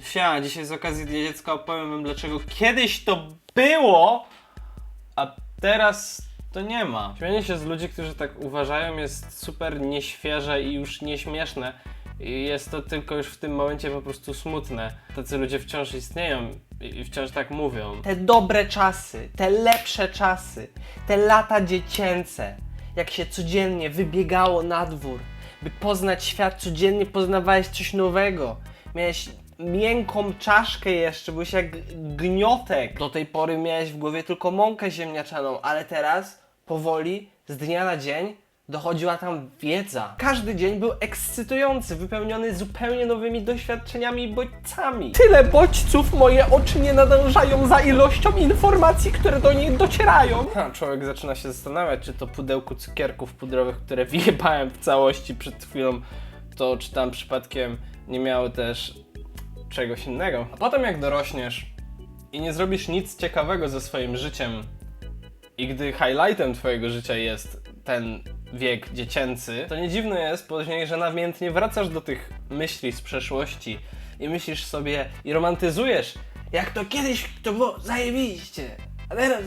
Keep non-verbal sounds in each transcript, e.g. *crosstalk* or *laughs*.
Siema, dzisiaj z okazji Dnia Dziecka opowiem wam dlaczego kiedyś to było, a teraz to nie ma. Śmianie się z ludzi, którzy tak uważają jest super nieświeże i już nieśmieszne. I jest to tylko już w tym momencie po prostu smutne. Tacy ludzie wciąż istnieją i i wciąż tak mówią. Te dobre czasy, te lepsze czasy, te lata dziecięce, jak się codziennie wybiegało na dwór, by poznać świat, codziennie poznawałeś coś nowego. Miałeś miękką czaszkę jeszcze, byłeś jak gniotek. Do tej pory miałeś w głowie tylko mąkę ziemniaczaną, ale teraz powoli, z dnia na dzień, dochodziła tam wiedza. Każdy dzień był ekscytujący, wypełniony zupełnie nowymi doświadczeniami i bodźcami. Tyle bodźców moje oczy nie nadążają za ilością informacji, które do nich docierają. Człowiek zaczyna się zastanawiać, czy to pudełku cukierków pudrowych, które *laughs* wyjebałem w całości przed chwilą, to czy tam przypadkiem nie miało też czegoś innego. A potem jak dorośniesz i nie zrobisz nic ciekawego ze swoim życiem i gdy highlightem twojego życia jest ten wiek dziecięcy, to nie dziwne jest później, że namiętnie wracasz do tych myśli z przeszłości i myślisz sobie i romantyzujesz, jak to kiedyś to było zajebiście, a teraz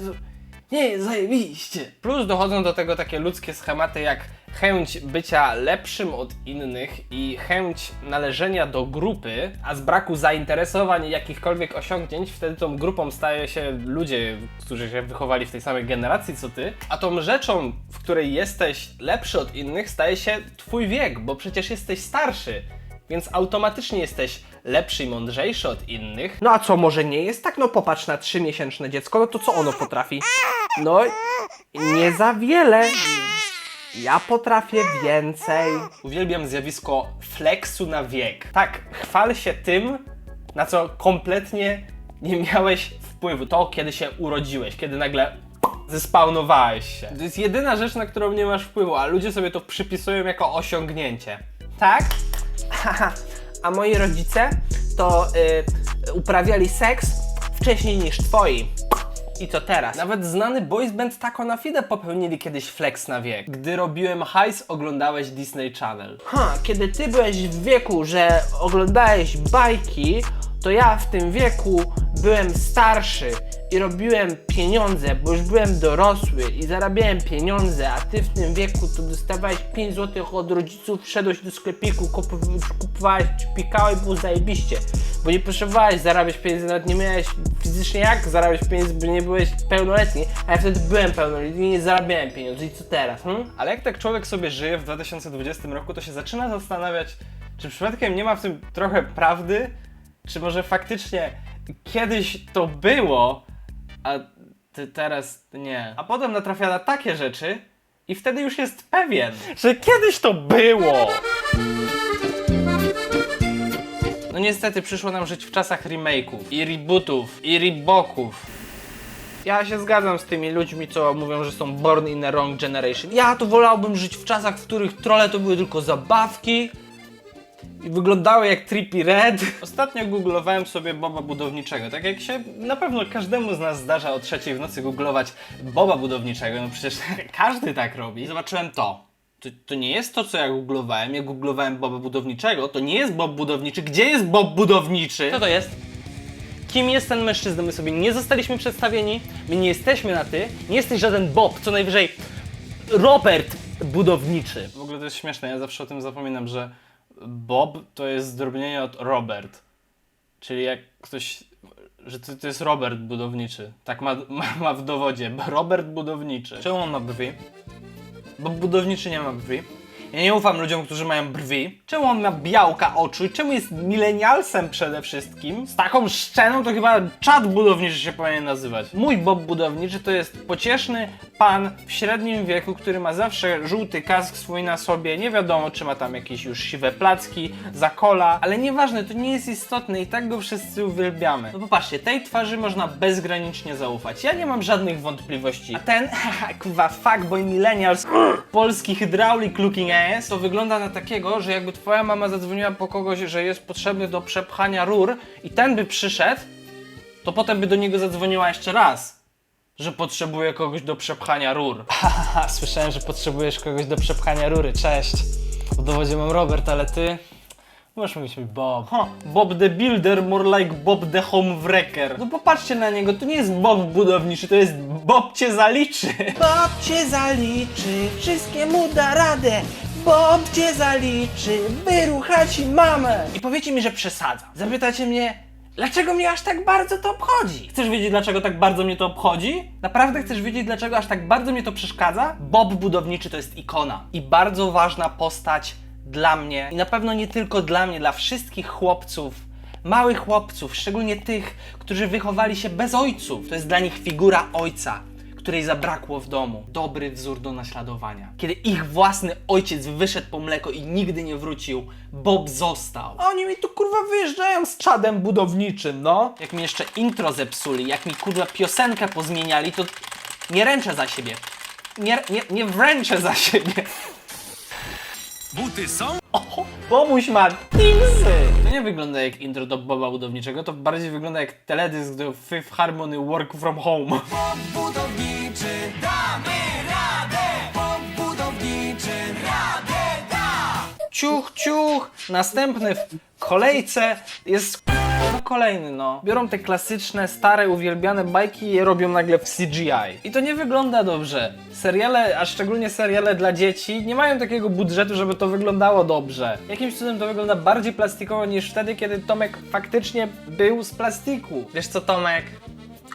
nie jest zajebiście. Plus dochodzą do tego takie ludzkie schematy jak chęć bycia lepszym od innych i chęć należenia do grupy, a z braku zainteresowań i jakichkolwiek osiągnięć, wtedy tą grupą staje się ludzie, którzy się wychowali w tej samej generacji co ty, a tą rzeczą, w której jesteś lepszy od innych, staje się twój wiek, bo przecież jesteś starszy. Więc automatycznie jesteś lepszy i mądrzejszy od innych, No a co, może nie jest tak? No popatrz na trzymiesięczne dziecko, no to co ono potrafi? No, nie za wiele. Ja potrafię więcej. Uwielbiam zjawisko flexu na wiek. Tak, chwal się tym, na co kompletnie nie miałeś wpływu. To, kiedy się urodziłeś, kiedy nagle zespawnowałeś się. To jest jedyna rzecz, na którą nie masz wpływu, a ludzie sobie to przypisują jako osiągnięcie. Tak? Haha. A moi rodzice to y, uprawiali seks wcześniej niż twoi. I co teraz? Nawet znany boys band Taco na Fide popełnili kiedyś flex na wiek. Gdy robiłem hajs, oglądałeś Disney Channel. Ha, kiedy ty byłeś w wieku, że oglądałeś bajki, to ja w tym wieku byłem starszy i robiłem pieniądze, bo już byłem dorosły i zarabiałem pieniądze, a ty w tym wieku to dostawałeś 5 zł od rodziców, wszedłeś do sklepiku, kup- kupowałeś, pikałeś, było zajebiście, bo nie potrzebowałeś zarabiać pieniędzy, nawet nie miałeś fizycznie jak zarabiać pieniędzy, bo nie byłeś pełnoletni, a ja wtedy byłem pełnoletni i nie zarabiałem pieniędzy i co teraz, hm? Ale jak tak człowiek sobie żyje w 2020 roku, to się zaczyna zastanawiać, czy przypadkiem nie ma w tym trochę prawdy, czy może faktycznie kiedyś to było, a ty teraz nie. A potem natrafia na takie rzeczy i wtedy już jest pewien, że kiedyś to było. No niestety przyszło nam żyć w czasach remake'ów i rebootów i reboków. Ja się zgadzam z tymi ludźmi, co mówią, że są born in a wrong generation. Ja to wolałbym żyć w czasach, w których trole to były tylko zabawki i wyglądały jak Trippy Red. Ostatnio googlowałem sobie Boba Budowniczego. Tak jak się na pewno każdemu z nas zdarza o trzeciej w nocy googlować Boba Budowniczego, no przecież *laughs* każdy tak robi. Zobaczyłem to. To, to nie jest to, co ja googlowałem. Ja googlowałem Boba Budowniczego. To nie jest Bob Budowniczy. Gdzie jest Bob Budowniczy? Co to jest? Kim jest ten mężczyzna? My sobie nie zostaliśmy przedstawieni. My nie jesteśmy na ty. Nie jesteś żaden Bob. Co najwyżej Robert Budowniczy. W ogóle to jest śmieszne. Ja zawsze o tym zapominam, że Bob to jest zdrobnienie od Robert. Czyli jak ktoś, że to, to jest Robert budowniczy. Tak ma, ma, ma w dowodzie. Robert budowniczy. Czemu on ma brwi? Bo budowniczy nie ma brwi. Ja nie ufam ludziom, którzy mają brwi. Czemu on ma białka oczu? i Czemu jest milenialsem przede wszystkim? Z taką szczeną to chyba czad budowniczy się powinien nazywać. Mój Bob budowniczy to jest pocieszny pan w średnim wieku, który ma zawsze żółty kask swój na sobie. Nie wiadomo, czy ma tam jakieś już siwe placki, zakola, ale nieważne, to nie jest istotne i tak go wszyscy uwielbiamy. No popatrzcie, tej twarzy można bezgranicznie zaufać. Ja nie mam żadnych wątpliwości. A ten, *laughs* haha, kurwa, fuckboy millennials, polski hydraulic looking ass, to wygląda na takiego, że jakby twoja mama zadzwoniła po kogoś, że jest potrzebny do przepchania rur i ten by przyszedł, to potem by do niego zadzwoniła jeszcze raz że potrzebuję kogoś do przepchania rur. *laughs* Haha, słyszałem, że potrzebujesz kogoś do przepchania rury. Cześć. W dowodzie mam Robert, ale ty Możesz mówić mi Bob. Ha, Bob the Builder, more like Bob the Home Wrecker. No popatrzcie na niego, to nie jest Bob budowniczy, to jest Bob cię zaliczy. Bob cię zaliczy, wszystkiemu da radę. Bob cię zaliczy, wyrucha ci mamę. I powiecie mi, że przesadza. Zapytacie mnie, dlaczego mnie aż tak bardzo to obchodzi? Chcesz wiedzieć, dlaczego tak bardzo mnie to obchodzi? Naprawdę chcesz wiedzieć, dlaczego aż tak bardzo mnie to przeszkadza? Bob budowniczy to jest ikona i bardzo ważna postać dla mnie i na pewno nie tylko dla mnie, dla wszystkich chłopców, małych chłopców, szczególnie tych, którzy wychowali się bez ojców. To jest dla nich figura ojca, której zabrakło w domu. Dobry wzór do naśladowania. Kiedy ich własny ojciec wyszedł po mleko i nigdy nie wrócił, Bob został. Oni mi tu kurwa wyjeżdżają z czadem budowniczym, no. Jak mi jeszcze intro zepsuli, jak mi kurwa piosenkę pozmieniali, to nie ręczę za siebie. Nie, nie, nie wręczę za siebie. Buty są? Bomuś ma Teamsy! To nie wygląda jak intro do Boba budowniczego, to bardziej wygląda jak teledysk do Fifth Harmony Work From Home. Budowniczy Ciuch, ciuch! Następny w kolejce jest kolejny, no. Biorą te klasyczne, stare, uwielbiane bajki i je robią nagle w CGI. I to nie wygląda dobrze. Seriale, a szczególnie seriale dla dzieci, nie mają takiego budżetu, żeby to wyglądało dobrze. Jakimś cudem to wygląda bardziej plastikowo niż wtedy, kiedy Tomek faktycznie był z plastiku. Wiesz co, Tomek?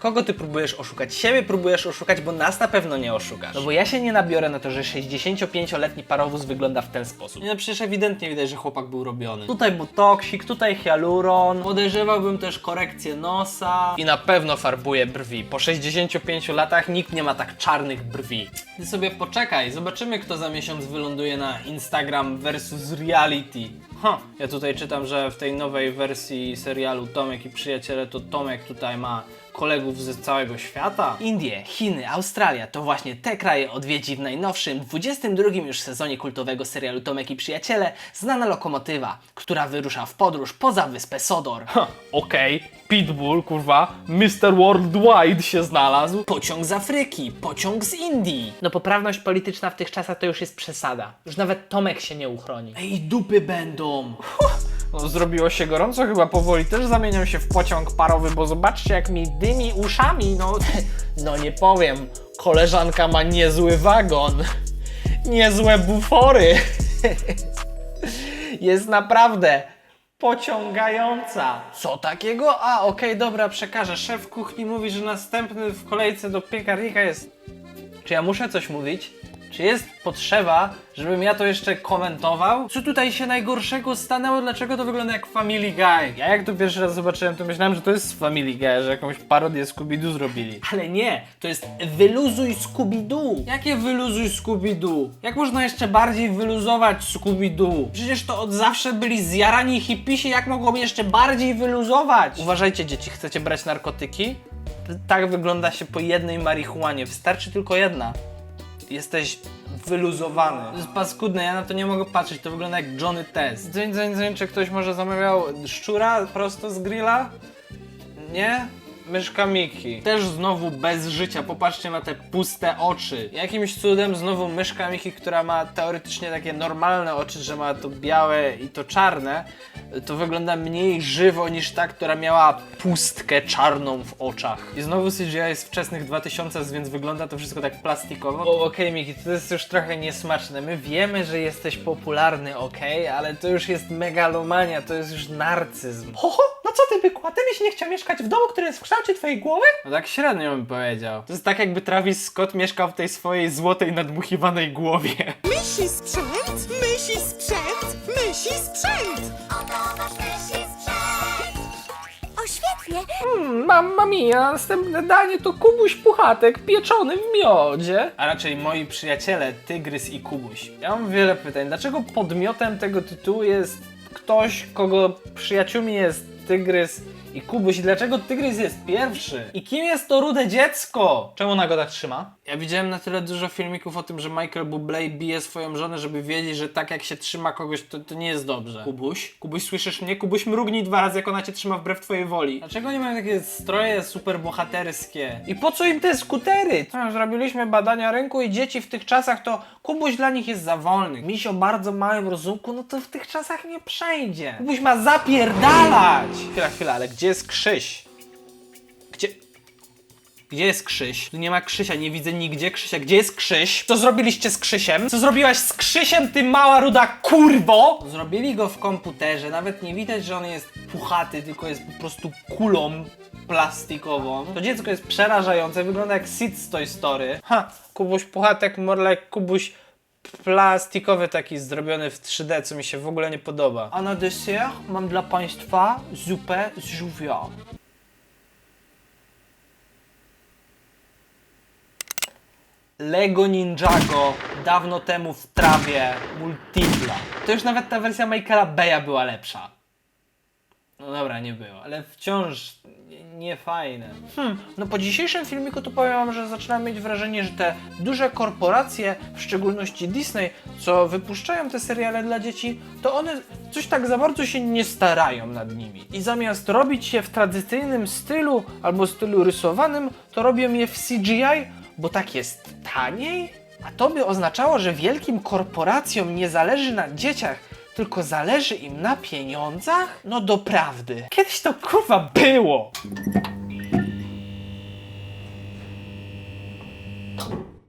Kogo ty próbujesz oszukać? Siebie próbujesz oszukać, bo nas na pewno nie oszukasz. No bo ja się nie nabiorę na to, że 65-letni parowóz wygląda w ten sposób. Nie, no przecież ewidentnie widać, że chłopak był robiony. Tutaj botoksik, tutaj hialuron. Podejrzewałbym też korekcję nosa. I na pewno farbuje brwi. Po 65 latach nikt nie ma tak czarnych brwi. Ty sobie poczekaj, zobaczymy kto za miesiąc wyląduje na Instagram versus reality. Ha, ja tutaj czytam, że w tej nowej wersji serialu Tomek i Przyjaciele to Tomek tutaj ma kolegów ze całego świata. Indie, Chiny, Australia to właśnie te kraje odwiedzi w najnowszym, 22 już sezonie kultowego serialu Tomek i Przyjaciele znana lokomotywa, która wyrusza w podróż poza wyspę Sodor. Ha, Okej, Pitbull, kurwa, Mr. Worldwide się znalazł. Pociąg z Afryki, pociąg z Indii. No poprawność polityczna w tych czasach to już jest przesada. Już nawet Tomek się nie uchroni. Ej, dupy będą. No, zrobiło się gorąco, chyba powoli też zamieniam się w pociąg parowy, bo zobaczcie jak mi dymi uszami, no. No nie powiem, koleżanka ma niezły wagon. Niezłe bufory. Jest naprawdę pociągająca. Co takiego? A, okej, dobra, przekażę. Szef kuchni mówi, że następny w kolejce do piekarnika jest... Czy ja muszę coś mówić? Czy jest potrzeba, żebym ja to jeszcze komentował? Co tutaj się najgorszego stanęło? Dlaczego to wygląda jak Family Guy? Ja jak to pierwszy raz zobaczyłem, to myślałem, że to jest Family Guy, że jakąś parodię Scooby-Doo zrobili. Ale nie, to jest wyluzuj Scooby-Doo. Jakie wyluzuj Scooby-Doo? Jak można jeszcze bardziej wyluzować Scooby-Doo? Przecież to od zawsze byli zjarani hipisi, jak mogłoby jeszcze bardziej wyluzować? Uważajcie dzieci, chcecie brać narkotyki? Tak wygląda się po jednej marihuanie. Wystarczy tylko jedna. Jesteś wyluzowany. To jest paskudne, ja na to nie mogę patrzeć, to wygląda jak Johnny Test. Dzwoń, dzwoń, dzwoń, czy ktoś może zamawiał szczura prosto z grilla? Nie? Myszka Miki. Też znowu bez życia, popatrzcie na te puste oczy. Jakimś cudem znowu myszka Miki, która ma teoretycznie takie normalne oczy, że ma to białe i to czarne, to wygląda mniej żywo niż ta, która miała pustkę czarną w oczach. I znowu CGI jest wczesnych 2000, więc wygląda to wszystko tak plastikowo. Okej Miki, to jest już trochę niesmaczne. My wiemy, że jesteś popularny, okej, ale to już jest megalomania, to jest już narcyzm. Ho, ho, co ty bykła, ty byś nie chciał mieszkać w domu, który jest w kształcie twojej głowy? No tak średnio bym powiedział. To jest tak jakby Travis Scott mieszkał w tej swojej złotej nadmuchiwanej głowie. Mysi sprzęt, mysi sprzęt, mysi sprzęt! Oto wasz mysi sprzęt! O, świetnie! Mamma mia, następne danie to kubuś puchatek pieczony w miodzie. A raczej moi przyjaciele Tygrys i Kubuś. Ja mam wiele pytań. Dlaczego podmiotem tego tytułu jest ktoś, kogo przyjaciółmi jest Tygrys i Kubuś? I dlaczego Tygrys jest pierwszy? I kim jest to rude dziecko? Czemu ona go tak trzyma? Ja widziałem na tyle dużo filmików o tym, że Michael Bublé bije swoją żonę, żeby wiedzieć, że tak jak się trzyma kogoś, to, to nie jest dobrze. Kubuś? Kubuś, słyszysz mnie? Kubuś, mrugnij dwa razy, jak ona cię trzyma wbrew twojej woli. Dlaczego nie mają takie stroje super bohaterskie? I po co im te skutery? No, zrobiliśmy badania rynku i dzieci w tych czasach to Kubuś dla nich jest za wolny. Miś o bardzo małym rozumku, no to w tych czasach nie przejdzie. Kubuś ma zapierdalać! Chwila, chwila, ale gdzie jest Krzyś? Gdzie... Gdzie jest Krzyś? Tu nie ma Krzysia, nie widzę nigdzie Krzysia. Gdzie jest Krzyś? Co zrobiliście z Krzysiem? Co zrobiłaś z Krzysiem, ty mała ruda kurwo? Zrobili go w komputerze, nawet nie widać, że on jest puchaty, tylko jest po prostu kulą plastikową. To dziecko jest przerażające, wygląda jak Sid z Toy Story. Ha, Kubuś Puchatek, more like Kubuś plastikowy taki zrobiony w 3D, co mi się w ogóle nie podoba. A na deser mam dla Państwa zupę z żółwia. Lego Ninjago dawno temu w trawie Multipla. To już nawet ta wersja Michaela Beya była lepsza. No dobra, nie była, ale wciąż nie, nie fajne. Hmm, no po dzisiejszym filmiku to powiem wam, że zaczynam mieć wrażenie, że te duże korporacje, w szczególności Disney, co wypuszczają te seriale dla dzieci, to one coś tak za bardzo się nie starają nad nimi. I zamiast robić je w tradycyjnym stylu albo stylu rysowanym, to robią je w CGI, bo tak jest taniej? A to by oznaczało, że wielkim korporacjom nie zależy na dzieciach, tylko zależy im na pieniądzach? No doprawdy. Kiedyś to kurwa było.